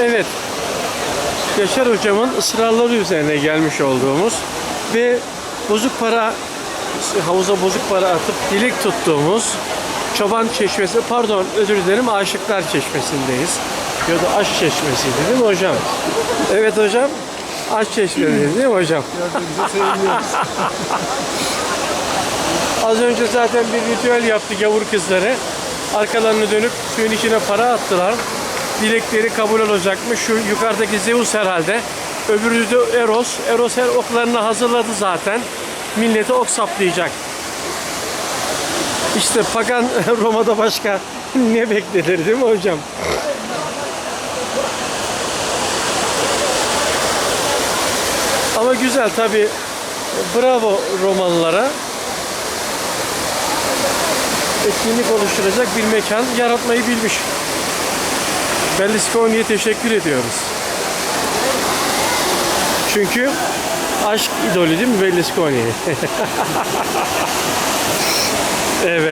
Evet. Yaşar hocamın ısrarları üzerine gelmiş olduğumuz ve bozuk para havuza bozuk para atıp dilek tuttuğumuz Çoban Çeşmesi, pardon özür dilerim Aşıklar Çeşmesi'ndeyiz. Ya da Aşk Çeşmesi'ydi değil mi hocam? Evet hocam. Aşk Çeşmesi'ydi değil mi hocam? Az önce zaten bir ritüel yaptı gavur kızları. Arkalarını dönüp suyun içine para attılar. Dilekleri kabul olacakmış. Şu yukarıdaki Zeus herhalde. Öbürü de Eros. Eros her oklarını hazırladı zaten. Millete ok saplayacak. İşte pagan Roma'da başka ne beklenir değil mi hocam? Ama güzel tabi. Bravo Romalılara. Etkinlik oluşturacak bir mekan yaratmayı bilmiş. Berlusconi'ye teşekkür ediyoruz. Çünkü aşk idolü değil mi Berlusconi? evet.